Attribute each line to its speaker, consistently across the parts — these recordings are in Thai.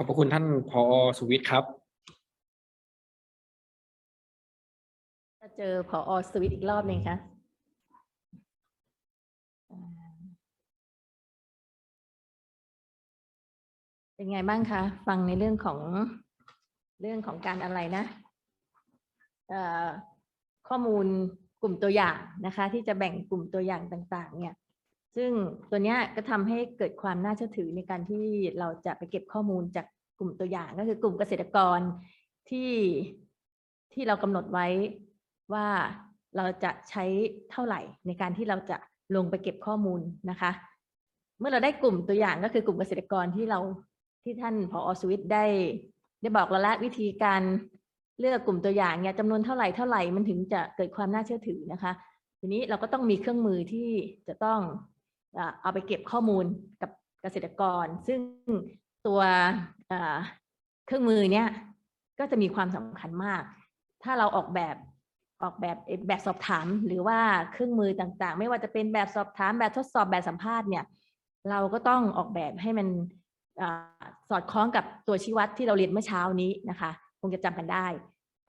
Speaker 1: ขอบพระคุณท่านผอสุวิทย์ครับ
Speaker 2: จะเจอผอสวิตอีกรอบหนึ่งคะเป็นไงบ้างคะ ฟังในเรื่องของเรื่องของการอะไรนะข้อมูลกลุ่มตัวอย่างนะคะ ที่จะแบ่งกลุ่มตัวอย่างต่าง ๆ เนี่ย ซึ่งตัวนี้ก็ทำให้เกิดความน่าเชื่อถือในการที่เราจะไปเก็บข้อมูลจากกลุ่มตัวอย่างก็คือกลุ่มเกษตรกรที่ที่เรากำหนดไว้ว่าเราจะใช้เท่าไหร่ในการที่เราจะลงไปเก็บข้อมูลนะคะ เมื่อเราได้กลุ่มตัวอย่างก็คือกลุ่มเกษตรกรที่เราที่ท่านผอสวิตได้ ได้บอกเราละวิธีการเลือกกลุ่มตัวอย่างเนี่ยจำนวนเท่าไหร่เท่าไหร่มันถึงจะเกิดความน่าเชื่อถือนะคะ ทีนี้เราก็ต้องมีเครื่องมือที่จะต้อง เอาไปเก็บข้อมูลกับเกษตรกร ซึ่งตัวเครื่องมือเนี่ยก็จะมีความสำคัญมาก ถ้าเราออกแบบออกแบบแบบสอบถาม หรือว่าเครื่องมือต่างๆ ไม่ว่าจะเป็นแบบสอบถามแบบทดสอบแบบสัมภาษณ์เนี่ย เราก็ต้องออกแบบให้มันอสอดคล้องกับตัวชี้วัดที่เราเรียนเมื่อเช้านี้นะคะ คงจะจำกันได้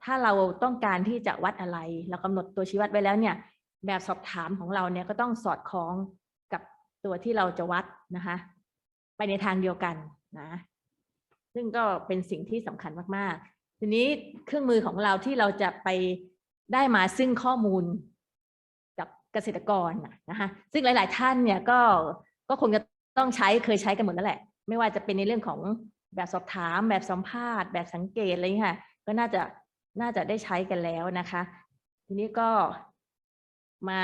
Speaker 2: ถ้าเราต้องการที่จะวัดอะไร เรากำหนดตัวชี้วัดไว้แล้วเนี่ย แบบสอบถามของเราเนี่ยก็ต้องสอดคล้อง ตัวที่เราจะวัดนะคะ ไปในทางเดียวกันนะ ซึ่งก็เป็นสิ่งที่สำคัญมากๆ ทีนี้เครื่องมือของเราที่เราจะไปได้มาซึ่งข้อมูลกับเกษตรกรนะนะคะ ซึ่งหลาย ๆ ท่านเนี่ยก็ก็คงจะต้องใช้เคยใช้กันหมดแล้วแหละ ไม่ว่าจะเป็นในเรื่องของแบบสอบถาม แบบสัมภาษณ์ แบบสังเกตอะไรอย่างเงี้ยค่ะ ก็น่าจะน่าจะได้ใช้กันแล้วนะคะ ทีนี้ก็มา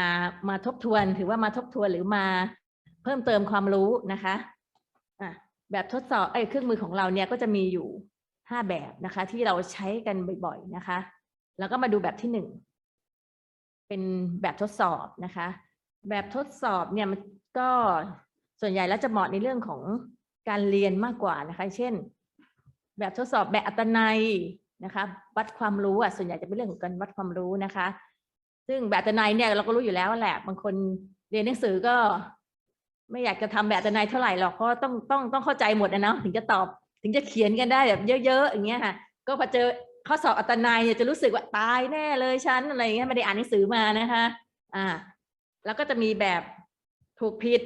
Speaker 2: มาทบทวนถือว่ามาทบทวนหรือมา เพิ่มเติมความรู้นะคะอะแบบทดสอบไอ้ยเครื่องมือของเราเนี่ยก็จะมีอยู่ห้าแบบนะคะ ที่เราใช้กันบ่อยๆนะคะ แล้วก็มาดูแบบที่หนึ่งเป็นแบบทดสอบนะคะ แบบทดสอบเนี่ยมันก็ส่วนใหญ่แล้วจะเหมาะในเรื่องของการเรียนมากกว่านะคะ เช่น แบบทดสอบแบบอัตนัยนะคะ วัดความรู้อะส่วนใหญ่จะเป็นเรื่องของการวัดความรู้นะคะ ซึ่งแบบอัตนัยเนี่ยเราก็รู้อยู่แล้วแหละบางคนเรียนหนังสือก็ ไม่อยากจะทำแบบอัตนัยเท่าไหร่หรอกเพราะต้องต้องต้องเข้าใจหมดนะเนาะถึงจะตอบถึงจะเขียนกันได้แบบเยอะๆอย่างเงี้ยค่ะ ก็พอเจอข้อสอบอัตนัยเนี่ยจะรู้สึกว่าตายแน่เลยฉันอะไรเงี้ยไม่ได้อ่านหนังสือมานะคะ อ่า แล้วก็จะมีแบบถูกผิด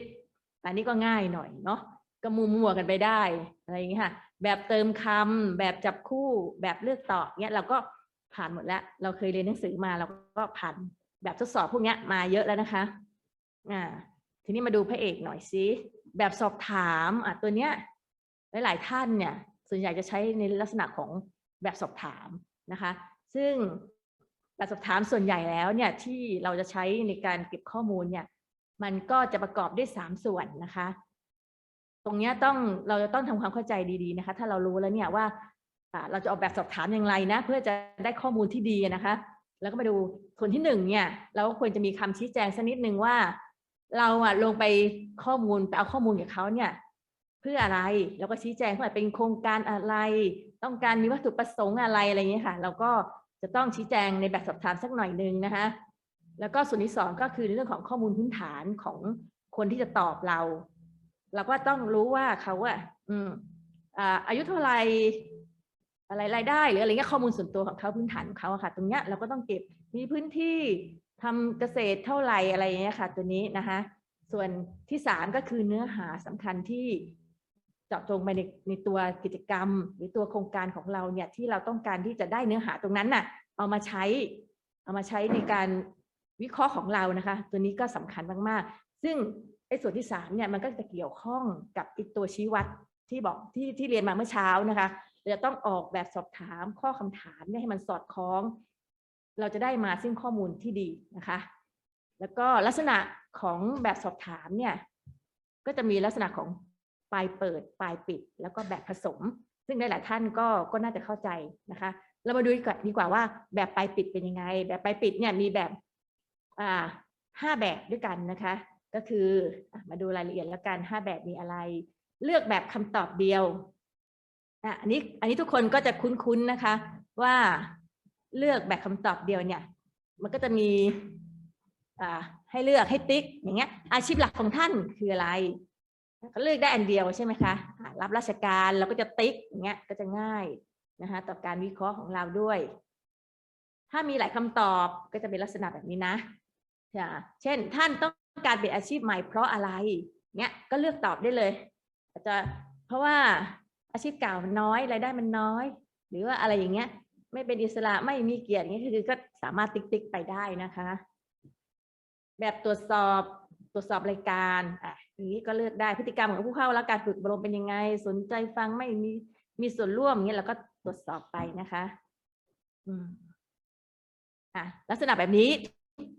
Speaker 2: อันนี้ก็ง่ายหน่อยเนาะก็มัวมัวกันไปได้อะไรอย่างเงี้ยค่ะ แบบเติมคำแบบจับคู่แบบเลือกตอบเนี้ยเราก็ผ่านหมดแล้ว เราเคยเรียนหนังสือมาเราก็ผ่านแบบทดสอบพวกเนี้ยมาเยอะแล้วนะคะ อ่า ทีนี้มาดูพระเอกหน่อยสิแบบสอบถามอะตัวเนี้ยหลาย ๆ ท่านเนี่ยส่วนใหญ่จะใช้ในลักษณะของแบบสอบถามนะคะ ซึ่งแบบสอบถามส่วนใหญ่แล้วเนี่ยที่เราจะใช้ในการเก็บข้อมูลเนี่ยมันก็จะประกอบด้วยสามส่วนนะคะ ตรงเนี้ยต้องเราจะต้องทำความเข้าใจดี ๆ นะคะ ถ้าเรารู้แล้วเนี่ยว่าเราจะออกแบบสอบถามอย่างไรนะ เพื่อจะได้ข้อมูลที่ดีนะคะ แล้วก็มาดูส่วนที่หนึ่งเนี่ยเราก็ควรจะมีคำชี้แจงสักนิดนึงว่า เราอะลงไปข้อมูลไปเอาข้อมูลกับเขาเนี่ย เพื่ออะไรแล้วก็ชี้แจงว่าเป็นโครงการอะไร ต้องการมีวัตถุประสงค์อะไรอะไรอย่างเงี้ยค่ะ เราก็จะต้องชี้แจงในแบบสอบถามสักหน่อยนึงนะคะ แล้วก็ส่วนที่สองก็คือเรื่องของข้อมูลพื้นฐานของคนที่จะตอบเรา เราก็ต้องรู้ว่าเขาอะอืมอ่าอายุเท่าไหร่อะไรรายได้หรืออะไรเงี้ยข้อมูลส่วนตัวของเขาพื้นฐานของเขาอะค่ะ ตรงเนี้ยเราก็ต้องเก็บมีพื้นที่ ทำเกษตรเท่าไหร่อะไรอย่างเงี้ยค่ะ ตัวนี้นะคะ ส่วนที่สามก็คือเนื้อหาสำคัญที่เจาะจงไปในในตัวกิจกรรม หรือตัวโครงการของเราเนี่ยที่เราต้องการที่จะได้เนื้อหาตรงนั้นน่ะ เอามาใช้ เอามาใช้ในการวิเคราะห์ของเรานะคะ ตัวนี้ก็สำคัญมากๆ ซึ่งไอ้ส่วนที่สามเนี่ยมันก็จะเกี่ยวข้องกับอ้ตัวชี้วัดที่บอกที่ที่เรียนมาเมื่อเช้านะคะเราจะต้องออกแบบสอบถามข้อคำถามเนี่ยให้มันสอดคล้อง เราจะได้มาซึ่งข้อมูลที่ดีนะคะ แล้วก็ลักษณะของแบบสอบถามเนี่ย ก็จะมีลักษณะของปลายเปิด ปลายปิด แล้วก็แบบผสม ซึ่งหลายๆท่านก็ก็น่าจะเข้าใจนะคะ เรามาดูดีกว่าดีกว่าว่าแบบปลายปิดเป็นยังไง แบบปลายปิดเนี่ยมีแบบอ่าห้าแบบด้วยกันนะคะ ก็คือมาดูรายละเอียดแล้วกันห้าแบบมีอะไร เลือกแบบคำตอบเดียวอะอันนี้อันนี้ทุกคนก็จะคุ้นๆนะคะว่า เลือกแบบคำตอบเดียวเนี่ย มันก็จะมีให้เลือกให้ติ๊กอย่างเงี้ย อาชีพหลักของท่านคืออะไรก็เลือกได้อันเดียวใช่ไหมคะรับราชการเราก็จะติ๊กอย่างเงี้ยก็จะง่ายนะคะต่อการวิเคราะห์ของเราด้วย ถ้ามีหลายคำตอบก็จะเป็นลักษณะแบบนี้นะค่ะเช่น ท่านต้องการเปลี่ยนอาชีพใหม่เพราะอะไรเนี้ยก็เลือกตอบได้เลยอาจจะเพราะว่าอาชีพเก่ามันน้อยรายได้มันน้อย หรือว่าอะไรอย่างเงี้ย ไม่เป็นอิสระไม่มีเกียรติอย่างเงี้ยคือก็สามารถติ๊กติ๊กไปได้นะคะ แบบตรวจสอบตรวจสอบรายการอะอย่างนี้ก็เลือกได้พฤติกรรมของผู้เข้าแล้วการฝึกอบรมเป็นยังไง สนใจฟังไม่มีมีส่วนร่วมอย่างเงี้ยเราก็ตรวจสอบไปนะคะ อืมอะลักษณะแบบนี้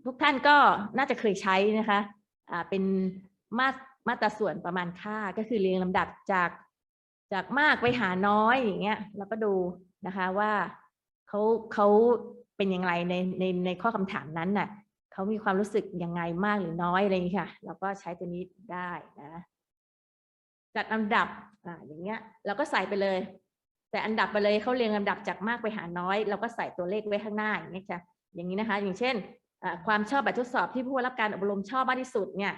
Speaker 2: ทุกท่านก็น่าจะเคยใช้นะคะ อ่าเป็นมาตรมาตราส่วนประมาณค่าก็คือเรียงลำดับจากจากมากไปหาน้อยอย่างเงี้ยเราก็ดูนะคะว่า เขาเขาเป็นยังไงในในในข้อคำถามนั้นน่ะเขามีความรู้สึกยังไงมากหรือน้อยอะไรอย่างนี้ค่ะ เราก็ใช้ตัวนี้ได้นะจัดลำดับอ่าอย่างเงี้ย เราก็ใส่ไปเลย แต่อันดับไปเลยเขาเรียงลำดับจากมากไปหาน้อย เราก็ใส่ตัวเลขไว้ข้างหน้าอย่างเงี้ยจ้ะอย่างนี้นะคะ อย่างเช่นความชอบแบบทดสอบที่ผู้รับการอบรมชอบมากที่สุดเนี่ย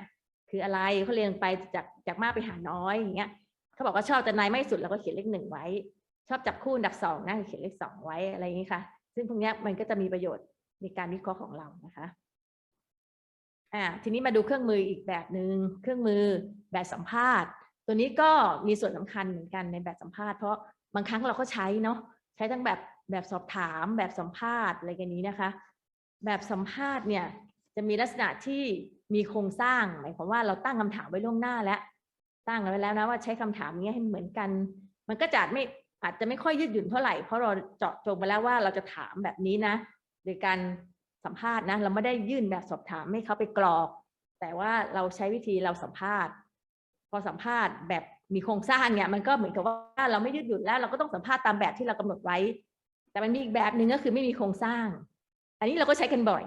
Speaker 2: คืออะไรเขาเรียงไปจากจากมากไปหาน้อยอย่างเงี้ยเขาบอกว่าชอบแต่นายไม่สุดเราก็เขียนเลขหนึ่งไว้ ชอบจับคู่อันดับสองนะเขียนเลขสองไว้อะไรอย่างนี้ค่ะ ซึ่งพวกนี้มันก็จะมีประโยชน์ในการวิเคราะห์ของเรานะคะอ่าทีนี้มาดูเครื่องมืออีกแบบหนึ่งเครื่องมือแบบสัมภาษณ์ ตัวนี้ก็มีส่วนสำคัญเหมือนกันในแบบสัมภาษณ์เพราะบางครั้งเราก็ใช้เนาะใช้ทั้งแบบแบบสอบถามแบบสัมภาษณ์อะไรกันนี้นะคะ แบบสัมภาษณ์เนี่ยจะมีลักษณะที่มีโครงสร้างหมายความว่าเราตั้งคำถามไว้ล่วงหน้าแล้วตั้งไว้แล้วนะว่าใช้คำถามนี้ให้เหมือนกัน มันก็จะไม่ อาจจะไม่ค่อยยืดหยุ่นเท่าไหร่เพราะเราเจาะจงไปแล้วว่าเราจะถามแบบนี้นะโดยการสัมภาษณ์นะเราไม่ได้ยื่นแบบสอบถามให้เขาไปกรอก แต่ว่าเราใช้วิธีเราสัมภาษณ์ พอสัมภาษณ์แบบมีโครงสร้างเนี่ยมันก็เหมือนกับว่าเราไม่ยืดหยุ่นแล้ว เราก็ต้องสัมภาษณ์ตามแบบที่เรากำหนดไว้ แต่มันมีอีกแบบหนึ่งก็คือไม่มีโครงสร้าง อันนี้เราก็ใช้กันบ่อย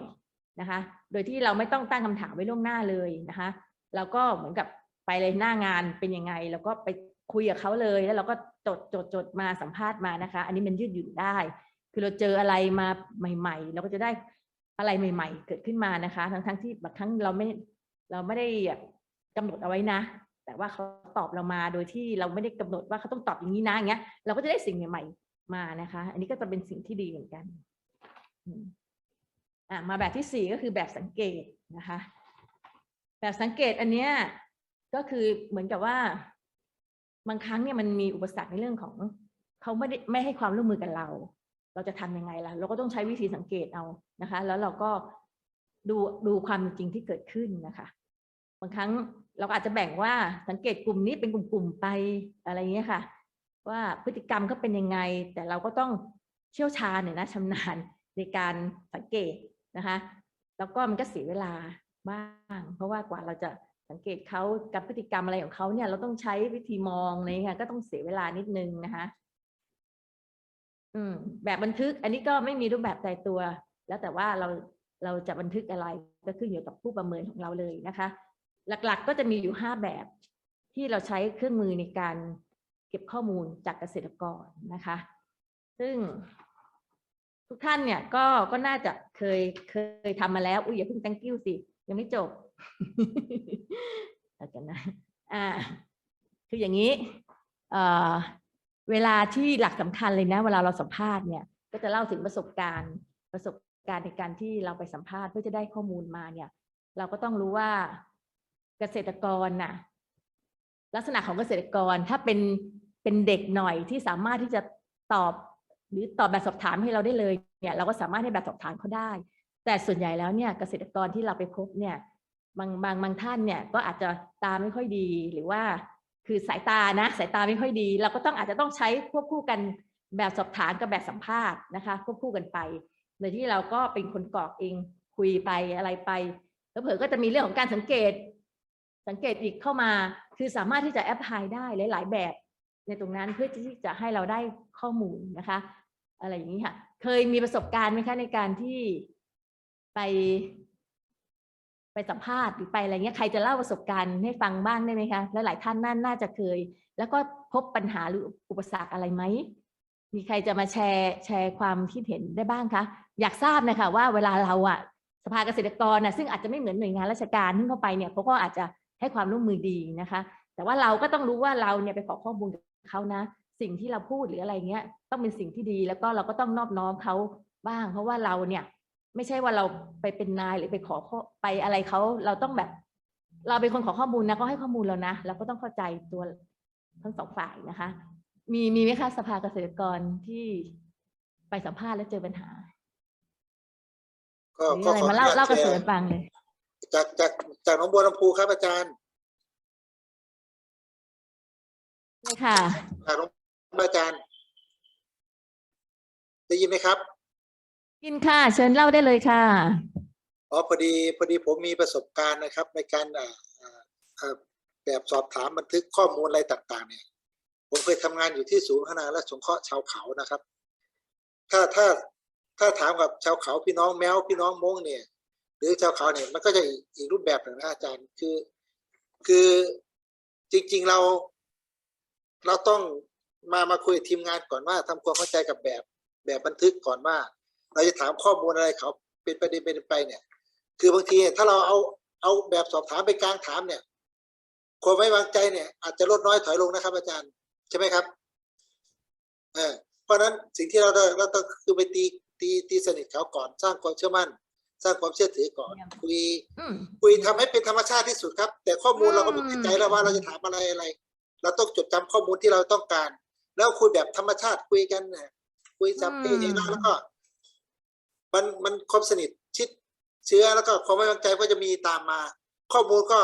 Speaker 2: นะคะ โดยที่เราไม่ต้องตั้งคำถามไว้ล่วงหน้าเลยนะคะ เราก็เหมือนกับไปเลยหน้างานเป็นยังไง แล้วก็ไป คุยกับเขาเลยแล้วเราก็จดจดจดมาสัมภาษณ์มานะคะ อันนี้มันยืดหยุ่นได้ คือเราเจออะไรมาใหม่ ๆ เราก็จะได้อะไรใหม่ ๆ เกิดขึ้นมานะคะ ทั้งทั้งๆที่บางครั้งเราไม่เราไม่ได้กำหนดเอาไว้นะ แต่ว่าเขาตอบเรามาโดยที่เราไม่ได้กำหนดว่าเขาต้องตอบอย่างนี้นะอย่างเงี้ย เราก็จะได้สิ่งใหม่ ๆ มานะคะ อันนี้ก็จะเป็นสิ่งที่ดีเหมือนกันอะมาแบบที่สี่ก็คือแบบสังเกตนะคะ แบบสังเกตอันเนี้ยก็คือเหมือนกับว่า บางครั้งเนี่ยมันมีอุปสรรคในเรื่องของเขาไม่ได้ไม่ให้ความร่วมมือกับเรา เราจะทำยังไงล่ะ เราก็ต้องใช้วิธีสังเกตเอานะคะ แล้วเราก็ดูดูความจริงที่เกิดขึ้นนะคะ บางครั้งเราอาจจะแบ่งว่าสังเกตกลุ่มนี้เป็นกลุ่มๆไปอะไรเงี้ยค่ะ ว่าพฤติกรรมเขาเป็นยังไง แต่เราก็ต้องเชี่ยวชาญเนี่ยนะชำนาญในการสังเกตนะคะ แล้วก็มันก็เสียเวลาบ้าง เพราะว่ากว่าเราจะ สังเกตเขากับพฤติกรรมอะไรของเขาเนี่ยเราต้องใช้วิธีมองเลยค่ะก็ต้องเสียเวลานิดนึงนะคะอืมแบบบันทึก อันนี้ก็ไม่มีรูปแบบตายตัว แล้วแต่ว่าเราเราจะบันทึกอะไรก็ขึ้นอยู่กับผู้ประเมินของเราเลยนะคะ หลักๆก็จะมีอยู่ห้าแบบที่เราใช้เครื่องมือในการเก็บข้อมูลจากเกษตรกรนะคะ ซึ่งทุกท่านเนี่ยก็ก็น่าจะเคยเคยทำมาแล้วอุ้ยอย่าเพิ่ง thank you สิยังไม่จบ เอากันนะอ่าคืออย่างนี้เอ่อเวลาที่หลักสำคัญเลยนะ เวลาเราสัมภาษณ์เนี่ย ก็จะเล่าถึงประสบการณ์ ประสบการณ์ในการที่เราไปสัมภาษณ์เพื่อจะได้ข้อมูลมาเนี่ย เราก็ต้องรู้ว่าเกษตรกรน่ะ ลักษณะของเกษตรกรถ้าเป็นเป็นเด็กหน่อยที่สามารถที่จะตอบ หรือตอบแบบสอบถามให้เราได้เลยเนี่ย เราก็สามารถให้แบบสอบถามเขาได้ แต่ส่วนใหญ่แล้วเนี่ยเกษตรกรที่เราไปพบเนี่ย บางบางบางท่านเนี่ยก็อาจจะตาไม่ค่อยดีหรือว่าคือสายตานะสายตาไม่ค่อยดี เราก็ต้องอาจจะต้องใช้ควบคู่กันแบบสอบถามกับแบบสัมภาษณ์นะคะควบคู่กันไปโดยที่เราก็เป็นคนกรอกเองคุยไปอะไรไปแล้วเผอก็จะมีเรื่องของการสังเกต สังเกตอีกเข้ามา คือสามารถที่จะแอพพลายได้หลาย ๆ แบบ ในตรงนั้นเพื่อที่จะให้เราได้ข้อมูลนะคะ อะไรอย่างนี้ค่ะ เคยมีประสบการณ์ไหมคะในการที่ไป ไปสัมภาษณ์หรือไปอะไรเงี้ยใครจะเล่าประสบการณ์ให้ฟังบ้างได้ไหมคะและหลายท่านน่าน่าจะเคย แล้วก็พบปัญหาหรืออุปสรรคอะไรไหมมีใครจะมาแชร์แชร์ความคิดเห็นได้บ้างคะอยากทราบนะคะว่าเวลาเราอะสภาเกษตรกรนะซึ่งอาจจะไม่เหมือนหน่วยงานราชการที่เข้าไปเนี่ยเขาก็อาจจะให้ความร่วมมือดีนะคะ แต่ว่าเราก็ต้องรู้ว่าเราเนี่ยไปขอข้อมูลกับเขานะ สิ่งที่เราพูดหรืออะไรเงี้ยต้องเป็นสิ่งที่ดีแล้วก็เราก็ต้องนอบน้อมเขาบ้าง เพราะว่าเราเนี่ย ไม่ใช่ว่าเราไปเป็นนายหรือไปขอข้อไปอะไรเขาเราต้องแบบ เราเป็นคนขอข้อมูลนะเขาให้ข้อมูลเรานะเราก็ต้องเข้าใจตัวทั้งสองฝ่ายนะคะ มีมีไหมคะสภาเกษตรกรที่ไปสัมภาษณ์แล้วเจอปัญหา
Speaker 3: ก็
Speaker 2: หรือ
Speaker 3: ก็
Speaker 2: อะไร
Speaker 3: ขอ
Speaker 2: มาเล่า
Speaker 3: อนุญ
Speaker 2: เล่า
Speaker 3: ต
Speaker 2: กระ
Speaker 3: แช
Speaker 2: เสือ
Speaker 3: ร์
Speaker 2: ฟังเลย
Speaker 3: จากจากจากหนองบัวลำพูครับอาจารย์
Speaker 2: เลยค่ะ
Speaker 3: จากหนองบัวอาจารย์ ได้ยินไหมครับ
Speaker 2: กินค่ะ เชิญเล่าได้เลยค่ะ
Speaker 3: อ๋อพอดีพอดีผมมีประสบการณ์นะครับ ในการอ่าอ่าอ่าแบบสอบถามบันทึกข้อมูลอะไรต่าง ๆ เนี่ย ผมเคยทำงานอยู่ที่ศูนย์พัฒนาและสงเคราะห์ชาวเขานะครับ ถ้าถ้าถ้าถามกับชาวเขาพี่น้องแมวพี่น้องมงเนี่ย หรือชาวเขาเนี่ยมันก็จะอีกอีกรูปแบบหนึ่งนะอาจารย์คือ คือจริง ๆเรา เราต้องมามาคุยกับทีมงานก่อนว่าทำความเข้าใจกับแบบแบบบันทึกก่อนว่า เราจะถามข้อมูลอะไรเขาเป็นประเด็นเป็นไปเนี่ย คือบางทีถ้าเราเอาเอาแบบสอบถามไปกลางถามเนี่ยความไว้วางใจเนี่ย อาจจะลดน้อยถอยลงนะครับ อาจารย์ใช่ไหมครับเออเพราะฉะนั้นสิ่งที่เราได้เราต้องคือไปตีตีตีสนิทเขาก่อนสร้างความเชื่อมั่น สร้างความเชื่อถือก่อน
Speaker 2: เยี่ยม
Speaker 3: คุย
Speaker 2: อืม
Speaker 3: คุยทำให้เป็นธรรมชาติที่สุดครับ แต่ข้อมูล
Speaker 2: อืม
Speaker 3: เราก็มีใจแล้วว่าเราจะถามอะไรอะไร เราต้องจดจำข้อมูลที่เราต้องการ แล้วคุยแบบธรรมชาติคุยกันเนี่ยคุยสับเพเฮนะแล้วก็ มันมันความสนิทชิดเชื้อแล้วก็ความไว้วางใจก็จะมีตามมา ข้อมูลก็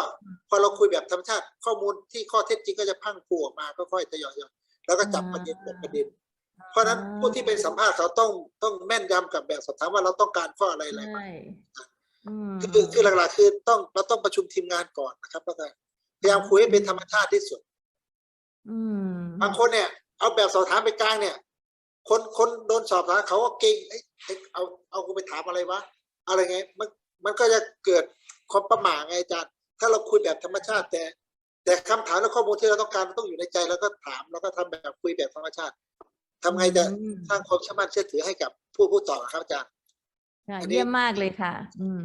Speaker 3: พอเราคุยแบบธรรมชาติ ข้อมูลที่ข้อเท็จจริงก็จะพรังพรูออกมาค่อยๆทยอยๆแล้วก็จับประเด็นจับประเด็น เพราะฉะนั้นผู้ที่เป็นสัมภาษณ์เขาต้องต้องแม่นยำกับแบบสอบถามว่าเราต้องการข้ออะไรอะไรบ้าง
Speaker 2: ใช่อืม
Speaker 3: คือคือหลักๆคือต้องเราต้องประชุมทีมงานก่อนนะครับแล้วก็พยายามคุยให้เป็นธรรมชาติที่สุด
Speaker 2: อืม
Speaker 3: บางคนเนี่ย เอาแบบสอบถามไปกลางเนี่ย คนคนโดนสอบถามเขาก็เก่งเอ้ยเอ้ย เอาเอากูไปถามอะไรวะอะไรไงมันมันก็จะเกิดความประหม่าไงอาจารย์ ถ้าเราคุยแบบธรรมชาติแต่ แต่คำถามและข้อมูลที่เราต้องการมันต้องอยู่ในใจแล้วก็ถามแล้วก็ทำแบบคุยแบบธรรมชาติทำไงจะ
Speaker 2: อืม
Speaker 3: สร้างความเชื่อมั่นเชื่อถือให้กับผู้ผู้ตอบครับอาจารย์
Speaker 2: ค่ะ
Speaker 3: อันนี้
Speaker 2: เยี่ยมมากเลยค่ะ อืม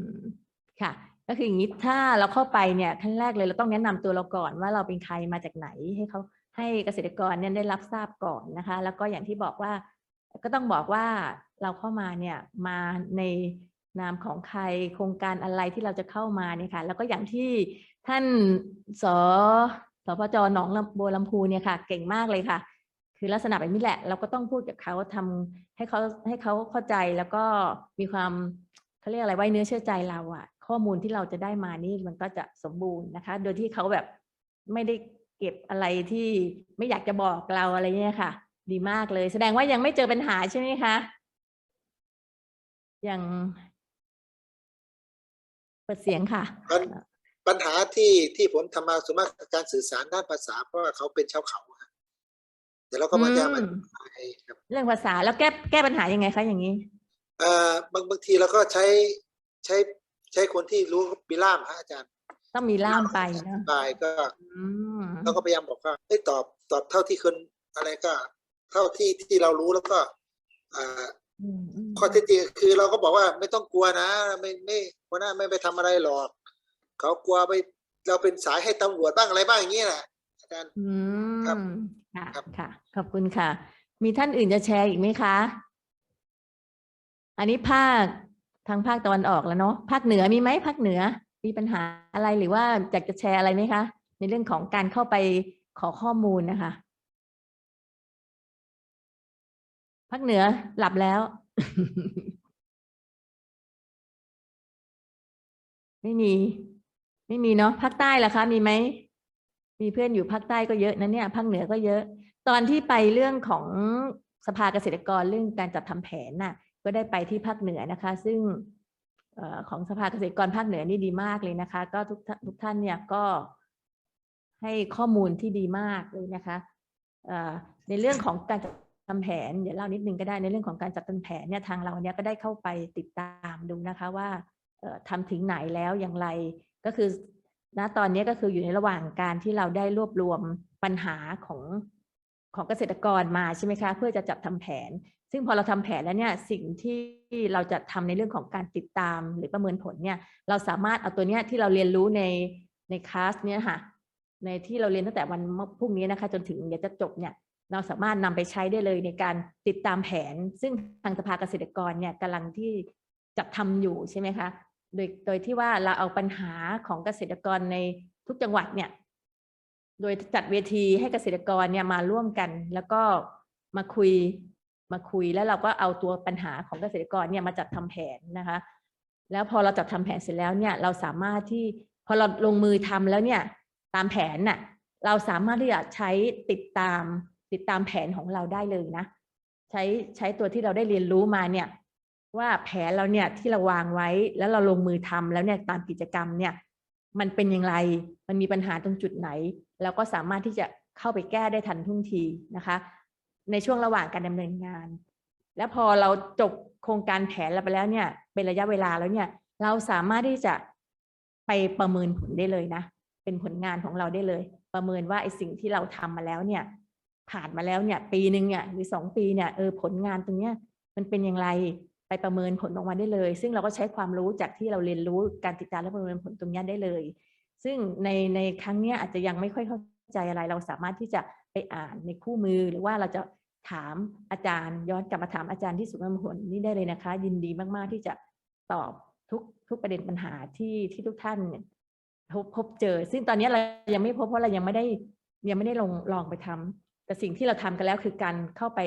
Speaker 2: ค่ะ ก็คืออย่างนี้ถ้าเราเข้าไปเนี่ยขั้นแรกเลยเราต้องแนะนำตัวเราก่อนว่าเราเป็นใครมาจากไหนให้เขาให้เกษตรกรเนี่ยได้รับทราบก่อนนะคะ แล้วก็อย่างที่บอกว่า ก็ต้องบอกว่า เราเข้ามาเนี่ยมาในนามของใครโครงการอะไรที่เราจะเข้ามาเนี่ยค่ะ แล้วก็อย่างที่ท่านสสพจหนองบัวลำพูเนี่ยค่ะ เก่งมากเลยค่ะ คือลักษณะแบบนี้แหละ เราก็ต้องพูดกับเขาทำให้เขาให้เขาเข้าใจแล้วก็มีความเขาเรียกอะไรไว้เนื้อเชื่อใจเราอะข้อมูลที่เราจะได้มานี่มันก็จะสมบูรณ์นะคะ โดยที่เขาแบบไม่ได้เก็บอะไรที่ไม่อยากจะบอกเราอะไรเนี่ยค่ะ ดีมากเลย แสดงว่ายังไม่เจอปัญหาใช่ไหมคะ ยังเปิดเสียงค่ะ
Speaker 3: ปัญปัญหาที่ที่ผมทำมาส่วนมากคือการสื่อสารด้านภาษา เพราะว่าเขาเป็นชาวเขาอะเดี๋ยวเราก็มาแก้ปัญ
Speaker 2: อืม
Speaker 3: หาให้ครับ
Speaker 2: เรื่องภาษาแล้วแก้แก้ปัญหายังไงคะอย่างนี้
Speaker 3: เอ่อบางบางทีเราก็ใช้ใช้ใช้คนที่รู้ปีล่ามฮะอาจารย์
Speaker 2: ต้องมีล่ามไปเนอะ
Speaker 3: บายก็
Speaker 2: อืม
Speaker 3: เราก็พยายามบอกว่าเอ้ยตอบตอบเท่าที่คนอะไรก็ เท่าที่ที่เรารู้แล้วก็อ่า
Speaker 2: อืมม
Speaker 3: ข้อเท็จจริงคือเราก็บอกว่าไม่ต้องกลัวนะ ไม่ไม่หัวหน้าไม่ไปทำอะไรหรอก เขากลัวไปเราเป็นสายให้ตำรวจบ้างอะไรบ้างอย่างนี้แหละอาจารย์
Speaker 2: อื
Speaker 3: ครับ
Speaker 2: มค่ะ
Speaker 3: ครับ
Speaker 2: ค่ะขอบคุณค่ะ มีท่านอื่นจะแชร์อีกไหมคะ อันนี้ภาคทางภาคตะวันออกแล้วเนาะภาคเหนือมีไหมภาคเหนือ มีปัญหาอะไรหรือว่าอยากจะแชร์อะไรไหมคะ ในเรื่องของการเข้าไปขอข้อมูลนะคะ ภาคเหนือหลับแล้ว ไม่มี ไม่มีเนาะภาคใต้ล่ะคะ มีไหมมีเพื่อนอยู่ภาคใต้ก็เยอะนะเนี่ยภาคเหนือก็เยอะ ตอนที่ไปเรื่องของสภาเกษตรกรเรื่องการจัดทำแผนน่ะ ก็ได้ไปที่ภาคเหนือนะคะ ซึ่งออของสภาเกษตรกรภาคเหนือนี่ดีมากเลยนะคะ ก็ทุกทุกท่านเนี่ยก็ให้ข้อมูลที่ดีมากเลยนะคะในเรื่องของการจัด ทำแผนเดี๋ยวเล่านิดนึงก็ได้ในเรื่องของการจัดทำแผนเนี่ยทางเราเนี่ยก็ได้เข้าไปติดตามดูนะคะว่าเอ่อทำถึงไหนแล้วอย่างไรก็คือณตอนนี้ก็คืออยู่ในระหว่างการที่เราได้รวบรวมปัญหาของของเกษตรกรมาใช่ไหมคะเพื่อจะจัดทำแผน ซึ่งพอเราทำแผนแล้วเนี่ยสิ่งที่เราจะทำในเรื่องของการติดตามหรือประเมินผลเนี่ยเราสามารถเอาตัวเนี้ยที่เราเรียนรู้ในในคลาสเนี่ยค่ะในที่เราเรียนตั้งแต่วันพรุ่งนี้นะคะ จนถึงเดี๋ยวจะจบเนี่ย เราสามารถนำไปใช้ได้เลยในการติดตามแผน ซึ่งทางสภาเกษตรกรเนี่ยกำลังที่จัดทำอยู่ใช่ไหมคะโดยโดยที่ว่าเราเอาปัญหาของเกษตรกรในทุกจังหวัดเนี่ย โดยจัดเวทีให้เกษตรกรเนี่ยมาร่วมกัน แล้วก็มาคุยมาคุยแล้วเราก็เอาตัวปัญหาของเกษตรกรเนี่ยมาจัดทำแผนนะคะ แล้วพอเราจัดทำแผนเสร็จแล้วเนี่ยเราสามารถที่พอเราลงมือทำแล้วเนี่ยตามแผนน่ะเราสามารถที่จะใช้ติดตาม ติดตามแผนของเราได้เลยนะ ใช้ใช้ตัวที่เราได้เรียนรู้มาเนี่ยว่าแผนเราเนี่ยที่เราวางไว้แล้วเราลงมือทำแล้วเนี่ยตามกิจกรรมเนี่ยมันเป็นอย่างไร มันมีปัญหาตรงจุดไหนเราก็สามารถที่จะเข้าไปแก้ได้ทันทุ่งทีนะคะ ในช่วงระหว่างการดำเนินงาน แล้วพอเราจบโครงการแผนเราไปแล้วเนี่ยเป็นระยะเวลาแล้วเนี่ยเราสามารถที่จะไปประเมินผลได้เลยนะ เป็นผลงานของเราได้เลย ประเมินว่าไอ้สิ่งที่เราทำมาแล้วเนี่ย ผ่านมาแล้วเนี่ย ปีหนึ่งเนี่ยหรือสองปีเนี่ยเออผลงานตรงเนี้ยมันเป็นอย่างไรไปประเมินผลออกมาได้เลย ซึ่งเราก็ใช้ความรู้จากที่เราเรียนรู้การติดตามและประเมินผลตรงเนี้ยได้เลย ซึ่งในในครั้งเนี้ยอาจจะยังไม่ค่อยเข้าใจอะไร เราสามารถที่จะไปอ่านในคู่มือ หรือว่าเราจะถามอาจารย์ ย้อนกลับมาถามอาจารย์ที่สุนทรมผลนี่ได้เลยนะคะ ยินดีมากๆที่จะตอบทุกทุกประเด็นปัญหาที่ที่ทุกท่านพบพบเจอ ซึ่งตอนนี้เรายังไม่พบเพราะเรายังไม่ได้ยังไม่ได้ลงลองไปทำ แต่สิ่งที่เราทำกันแล้วคือการเข้าไป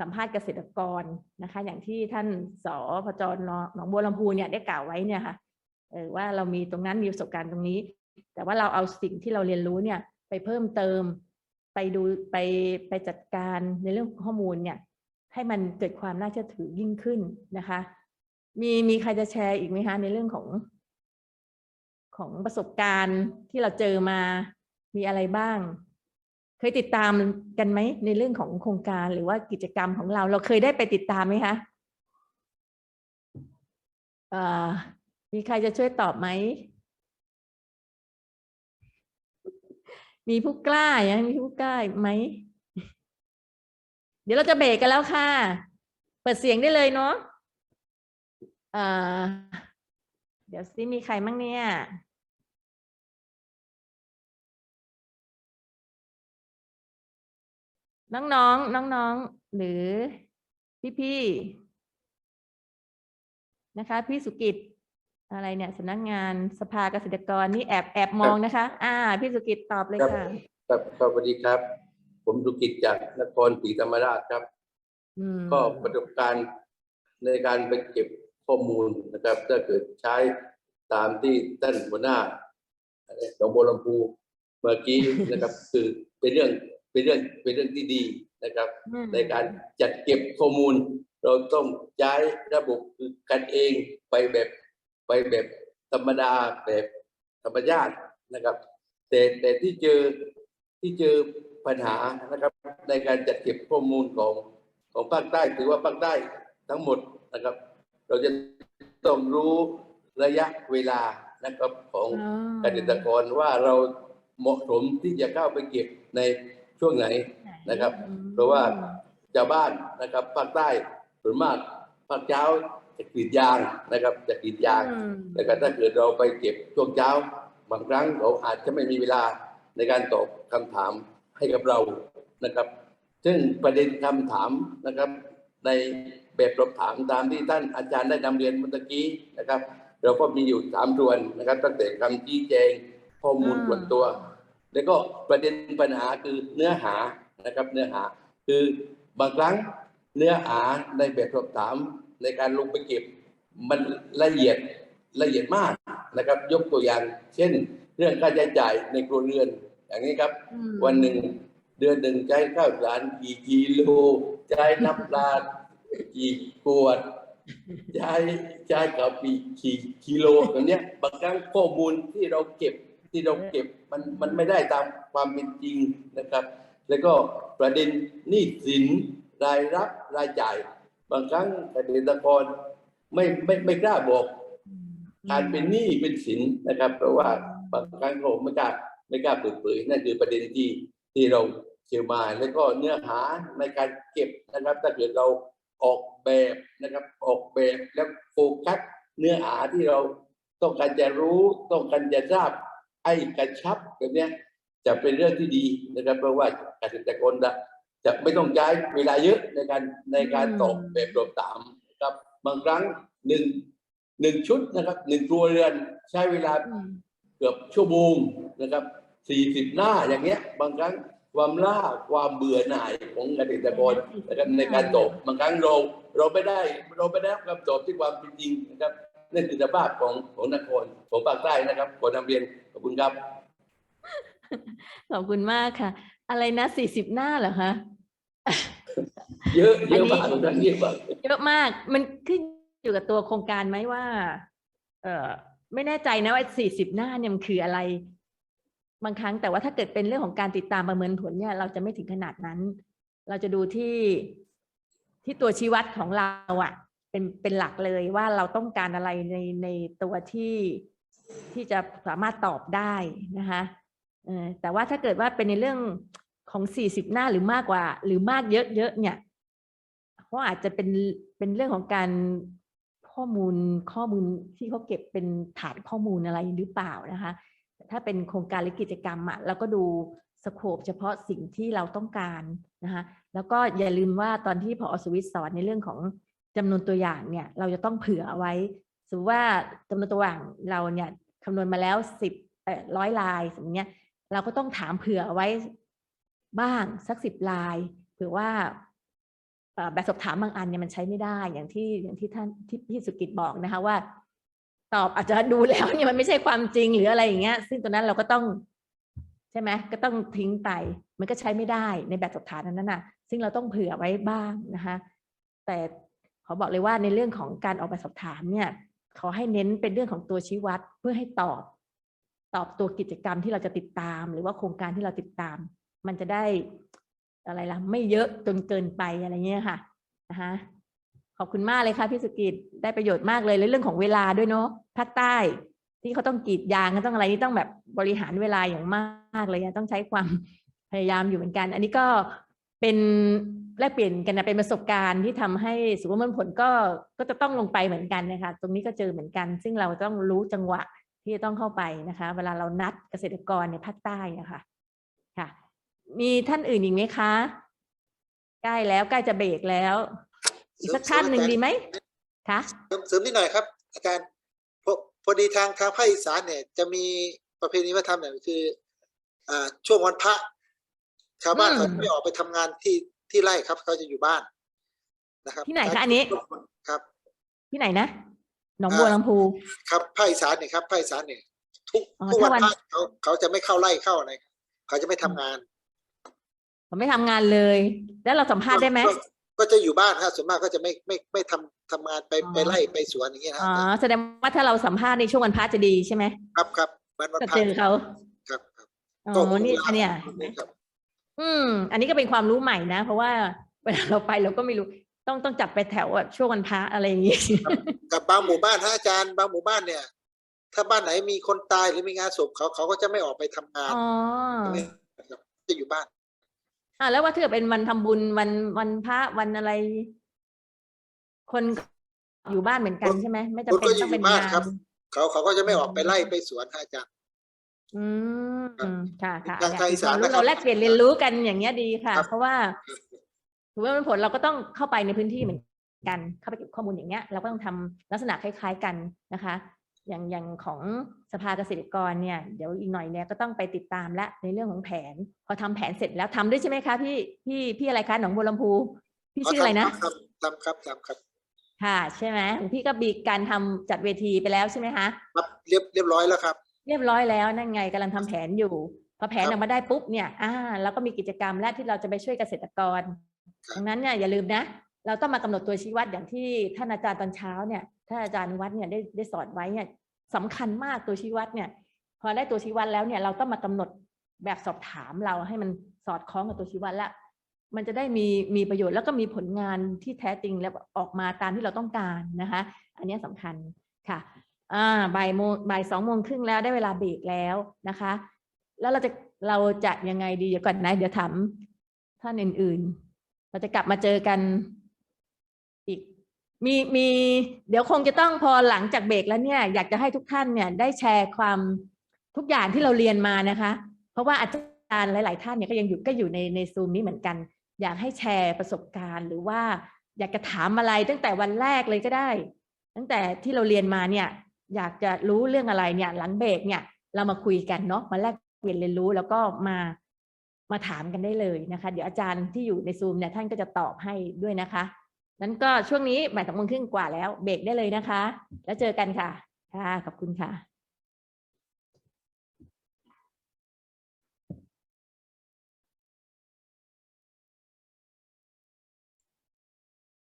Speaker 2: สัมภาษณ์เกษตรกรนะคะ อย่างที่ท่านสพจหนองบัวลำพูเนี่ยได้กล่าวไว้เนี่ยค่ะว่าเรามีตรงนั้นมีประสบการณ์ตรงนี้ แต่ว่าเราเอาสิ่งที่เราเรียนรู้เนี่ยไปเพิ่มเติมไปดูไปไปจัดการในเรื่องข้อมูลเนี่ยให้มันเกิดความน่าเชื่อถือยิ่งขึ้นนะคะ มีมีใครจะแชร์อีกไหมคะในเรื่องของ ของประสบการณ์ที่เราเจอมามีอะไรบ้าง เคยติดตามกันไหมในเรื่องของโครงการหรือว่ากิจกรรมของเรา เราเคยได้ไปติดตามไหมคะมีใครจะช่วยตอบไหม มีผู้กล้ายังมีผู้กล้าไหม เดี๋ยวเราจะเบรกกันแล้วค่ะ เปิดเสียงได้เลยเนาะเอ่อเดี๋ยวซิมีใครมั่งเนี่ย น้องๆ น้องๆ หรือพี่ๆ นะคะ พี่สุกิจ อะไรเนี่ยสำนักงานสภาเกษตรกรนี่แอบแอบมองนะคะ อ่า พี่สุกิจตอบเลย
Speaker 4: ครับ
Speaker 2: ค่ะ
Speaker 4: ครับสวัสดีครับ ผมดุกิจจากนครศรีธรรมราชครับ
Speaker 2: อืม
Speaker 4: ก็ประสบการณ์ในการไปเก็บข้อมูลนะครับ ถ้าเกิดใช้ตามที่ท่านหัวหน้าหนองบัวลำพูเมื่อกี้นะครับ คือเป็นเรื่อง เป็นเรื่องเป็นเรื่องที่ดีนะครับ
Speaker 2: อืม
Speaker 4: ในการจัดเก็บข้อมูล เราต้องใช้ระบบคือกันเองไปแบบไปแบบธรรมดาแบบธรรมชาตินะครับ แต่แต่ที่เจอที่เจอปัญหานะครับ ในการจัดเก็บข้อมูลของของภาคใต้ถือว่าภาคใต้ทั้งหมดนะครับ เราจะต้องรู้ระยะเวลานะครับของ
Speaker 2: อ๋อ
Speaker 4: เกษตรกรว่าเราเหมาะสมที่จะเข้าไปเก็บใน ช่วงไหนนะครับ
Speaker 2: อืม
Speaker 4: เพราะว่าชาวบ้านนะครับภาคใต้ส่วนมากภาคเช้าจะกรีดยางนะครับ จะกรีดยาง
Speaker 2: อืม
Speaker 4: แต่ก็ถ้าเกิดเราไปเก็บช่วงเช้าบางครั้งเขาอาจจะไม่มีเวลาในการตอบคำถามให้กับเรานะครับ ซึ่งประเด็นคำถามนะครับ ในแบบสอบถามตามที่ท่านอาจารย์ได้นำเรียนเมื่อกี้นะครับ เราก็มีอยู่สามส่วนนะครับ ตั้งแต่คำชี้แจงข้อมูลส่วนตัว แล้วก็ประเด็นปัญหาคือเนื้อหานะครับเนื้อหาคือบางครั้งเนื้อหาในแบบสอบถามในการลงไปเก็บ มันละเอียดละเอียดมากนะครับ ยกตัวอย่าง เช่น เรื่องค่าใช้จ่ายในครัวเรือน อย่างนี้ครับ วันหนึ่งเดือนหนึ่งใช้ข้าวสารกี่กิโลใช้น้ำปลากี่ขวดใช้ใช้กะปิกี่กิโลอย่างเนี้ยบางครั้งข้อมูลที่เราเก็บ ที่เราเก็บมันมันไม่ได้ตามความเป็นจริงนะครับ แล้วก็ประเด็นหนี้สินรายรับรายจ่าย บางครั้งเกษตรกรไม่ไม่ไม่กล้าบอกการเป็นหนี้เป็นสินนะครับ เพราะว่าบางครั้งเราไม่กล้าไม่กล้าเปิดเผยนั่นคือประเด็นที่ที่เราเชื่อมาแล้วก็เนื้อหาในการเก็บนะครับ ถ้าเกิดเราออกแบบนะครับ ออกแบบแล้วโฟกัสเนื้อหาที่เราต้องการจะรู้ต้องการจะทราบ ไอ้กระชับแบบเนี้ยจะเป็นเรื่องที่ดีนะครับ เพราะว่าเกษตรกรจะจะไม่ต้องใช้เวลาเยอะในการในการตอบแบบรอบถามนะครับ บางครั้งหนึ่งหนึ่งชุดนะครับหนึ่งครัวเรือนใช้เวลา
Speaker 2: อืม
Speaker 4: เกือบชั่วโมงนะครับสี่สิบหน้าอย่างเงี้ย บางครั้งความล่าความเบื่อหน่ายของเกษตรกรนะครับในการตอบบางครั้งเราเราไม่ได้เราไม่ได้รับคำตอบที่ความเป็นจริงนะครับนั่นคือสภาพของของนครของภาคใต้นะครับขอนำเรียน ขอบคุณครับ
Speaker 2: ขอบคุณมากค่ะ อะไรนะสี่สิบหน้าเหรอคะ
Speaker 4: เยอะเย
Speaker 2: อัน
Speaker 4: อะ
Speaker 2: นี้
Speaker 4: มากของท่านเยอะมาก
Speaker 2: เยอะมากมันขึ้นอยู่กับตัวโครงการไหมว่า เออไม่แน่ใจนะว่าสี่สิบหน้าเนี่ยมันคืออะไร บางครั้งแต่ว่าถ้าเกิดเป็นเรื่องของการติดตามประเมินผลเนี่ย เราจะไม่ถึงขนาดนั้น เราจะดูที่ที่ตัวชี้วัดของเราอะเป็นเป็นหลักเลยว่าเราต้องการอะไรในในตัวที่ ที่จะสามารถตอบได้นะคะแต่ว่าถ้าเกิดว่าเป็นในเรื่องของสี่สิบหน้าหรือมากกว่า หรือมากเยอะๆเนี่ยเพราะอาจจะเป็นเป็นเรื่องของการข้อมูลข้อมูลที่เขาเก็บเป็นฐานข้อมูลอะไรหรือเปล่านะคะแต่ถ้าเป็นโครงการหรือกิจกรรมอะเราก็ดูสโคปเฉพาะสิ่งที่เราต้องการนะคะแล้วก็อย่าลืมว่าตอนที่พอสวิตสอนในเรื่องของจำนวนตัวอย่างเนี่ย เราจะต้องเผื่ออไว้ สมมติว่าจำนวนตัวอย่างเราเนี่ยคำนวณมาแล้วสิบเอ่อร้อยลายสมมติเนี้ยเราก็ต้องถามเผื่อไว้บ้างสักสิบลายเผื่อว่าแบบสอบถามบางอันเนี่ยมันใช้ไม่ได้อย่างที่อย่างที่ท่านที่พี่สุกิจบอกนะคะว่า ตอบอาจจะดูแล้วเนี่ยมันไม่ใช่ความจริงหรืออะไรอย่างเงี้ย ซึ่งตรงนั้นเราก็ต้องใช่ไหมก็ต้องทิ้งไปมันก็ใช้ไม่ได้ในแบบสอบถามนั้นน่ะ ซึ่งเราต้องเผื่อไว้บ้างนะคะ แต่ขอบอกเลยว่าในเรื่องของการออกแบบสอบถามเนี่ย ขอให้เน้นเป็นเรื่องของตัวชี้วัดเพื่อให้ตอบ ตอบตัวกิจกรรมที่เราจะติดตาม หรือว่าโครงการที่เราติดตาม มันจะได้อะไรล่ะ ไม่เยอะจนเกินไปอะไรเงี้ยค่ะนะคะขอบคุณมากเลยค่ะพี่สุกิจได้ประโยชน์มากเลยและเรื่องของเวลาด้วยเนาะภาคใต้ ที่เขาต้องกรีดยางต้องอะไรนี่ต้องแบบบริหารเวลาอย่างมากเลยต้องใช้ความพยายามอยู่เหมือนกัน อันนี้ก็ เป็นแลกเปลี่ยนกันนะเป็นประสบการณ์ที่ทำให้สุขภาพผลก็ก็จะต้องลงไปเหมือนกันนะคะตรงนี้ก็เจอเหมือนกัน ซึ่งเราต้องรู้จังหวะที่จะต้องเข้าไปนะคะ เวลาเรานัดเกษตรกรในภาคใต้นะคะค่ะ มีท่านอื่นอีกไหมคะใกล้แล้วใกล้จะเบรกแล้ว อีกสักท่านหนึ่งดีไหมคะ
Speaker 3: เสริมเสริมนิดหน่อยครับ อาจารย์พอพอดีทางทางภาคอีสานเนี่ย จะมีประเพณีวัฒนธรรมเนี่ยคือ อ่าช่วงวันพระ ชาวบ้าน
Speaker 2: อืม
Speaker 3: เขาจะไม่ออกไปทำงานที่ที่ไร่ครับเขาจะอยู่บ้านนะครับ
Speaker 2: ที่ไหนคะอันนี้
Speaker 3: ครับ
Speaker 2: ที่ไหนนะหนองบัวลำพู
Speaker 3: ครับภาคอีสานเนี่ยครับภาคอีสานเนี่ยทุก
Speaker 2: อ๋อ
Speaker 3: ทุกวัน
Speaker 2: ถ้าวัน
Speaker 3: พระเขาเขาจะไม่เข้าไร่เข้าอะไรเขาจะไม่ทำงาน
Speaker 2: ผมไม่ทำงานเลย แล้วเราสัมภาษณ์ได้ไหม
Speaker 3: ก็ก็จะอยู่บ้านครับส่วนมากก็จะไม่ไม่ไม่ทำทำงานไป
Speaker 2: อ๋อ
Speaker 3: ไปไร่ไปสวนอย่างเงี้ยครั
Speaker 2: อ๋อแสดงว่าถ้าเราสัมภาษณ์ในช่วงวันพระจะดีใช่ไหม
Speaker 3: ครับครับวันวัน
Speaker 2: ก็
Speaker 3: พระ
Speaker 2: เจอเขา
Speaker 3: ครับครับ
Speaker 2: อ๋
Speaker 3: ก็
Speaker 2: อ
Speaker 3: คง
Speaker 2: นี่
Speaker 3: ลา
Speaker 2: อันเนี้ย
Speaker 3: ครับ
Speaker 2: อืม อันนี้ก็เป็นความรู้ใหม่นะ เพราะว่าเวลาเราไปเราก็ไม่รู้ต้องต้องจับไปแถวแบบช่วงวันพระอะไรอย่างงี้
Speaker 3: กับบางหมู่บ้านฮะอาจารย์บางหมู่บ้านเนี่ย ถ้าบ้านไหนมีคนตายหรือมีงานศพเขาเขาก็จะไม่ออกไปทำงาน
Speaker 2: อ๋อ
Speaker 3: ครับจะอยู่บ้าน
Speaker 2: อ่าแล้วว่าถ้าเกิดเป็นวันทำบุญวันวันพระวันอะไร คนอยู่บ้านเหมือนกันใช่ไหมไม่จำ
Speaker 3: คน
Speaker 2: เป็
Speaker 3: ก็
Speaker 2: น
Speaker 3: อยู่
Speaker 2: ต้องเป็น
Speaker 3: บ้าน
Speaker 2: งาน
Speaker 3: ครับเขาเขาก็จะไม่ออกไปไล่ไปสวนฮะอาจารย์
Speaker 2: อืมค่ะค่ะ
Speaker 3: ทาง
Speaker 2: เนี่ย
Speaker 3: ทางอีสาน
Speaker 2: เรา
Speaker 3: นะครับ
Speaker 2: เราแลกเปลี่ยนเรียนรู้กันอย่างเงี้ยดีค่ะ
Speaker 3: ครับ
Speaker 2: เพราะว่าถือว่าเป็นผลเราก็ต้องเข้าไปในพื้นที่เหมือนกัน เข้าไปเก็บข้อมูลอย่างเงี้ย เราก็ต้องทำลักษณะคล้าย ๆกันนะคะ อย่างอย่างของสภาเกษตรกรเนี่ยเดี๋ยวอีกหน่อยเนี่ยก็ต้องไปติดตามและในเรื่องของแผน พอทำแผนเสร็จแล้วทำด้วยใช่ไหมคะพี่พี่พี่อะไรคะหนองบัวลำพูพี่ชื่ออะไรนะ
Speaker 3: ทำทำครับทำครับ
Speaker 2: ค่ะ ใช่ไหมของพี่ก็มีการทำจัดเวทีไปแล้วใช่ไหมคะ
Speaker 3: ครับเรียบเรียบร้อยแล้วครับ
Speaker 2: เรียบร้อยแล้วนั่นไงกำลังทำแผนอยู่ พอแผน
Speaker 3: ครับ
Speaker 2: ออกมาได้ปุ๊บเนี่ยอ่าแล้วก็มีกิจกรรมและที่เราจะไปช่วยเกษตรกร
Speaker 3: ครับ
Speaker 2: ดังนั้นเนี่ยอย่าลืมนะ เราต้องมากำหนดตัวชี้วัดอย่างที่ท่านอาจารย์ตอนเช้าเนี่ยท่านอาจารย์วัดเนี่ยได้ได้สอนไว้เนี่ยสำคัญมากตัวชี้วัดเนี่ย พอได้ตัวชี้วัดแล้วเนี่ยเราต้องมากำหนดแบบสอบถามเราให้มันสอดคล้องกับตัวชี้วัดแล้วมันจะได้มีมีประโยชน์แล้วก็มีผลงานที่แท้จริงแล้วออกมาตามที่เราต้องการนะคะ อันเนี้ยสำคัญค่ะ อ่าบ่ายโมงบ่ายสองโมงครึ่งแล้วได้เวลาเบรกแล้วนะคะ แล้วเราจะเราจะยังไงดีเดี๋ยวก่อนนะเดี๋ยวถามท่านอื่น ๆ เราจะกลับมาเจอกันอีกมีมีเดี๋ยวคงจะต้องพอหลังจากเบรกแล้วเนี่ย อยากจะให้ทุกท่านเนี่ยได้แชร์ความทุกอย่างที่เราเรียนมานะคะ เพราะว่าอาจารย์หลาย ๆ ท่านเนี่ยก็ยังอยู่ก็อยู่ในในซูมนี้เหมือนกัน อยากให้แชร์ประสบการณ์ หรือว่าอยากจะถามอะไรตั้งแต่วันแรกเลยก็ได้ ตั้งแต่ที่เราเรียนมาเนี่ย อยากจะรู้เรื่องอะไรเนี่ยหลังเบรกเนี่ยเรามาคุยกันเนาะมาแลกเปลี่ยนเรียนรู้แล้วก็มามาถามกันได้เลยนะคะ เดี๋ยวอาจารย์ที่อยู่ในซูมเนี่ยท่านก็จะตอบให้ด้วยนะคะนั้นก็ช่วงนี้บ่ายสองโมงครึ่งกว่าแล้วเบรกได้เลยนะคะ แล้วเจอกันค่ะ ค่ะ ขอบคุณค่ะ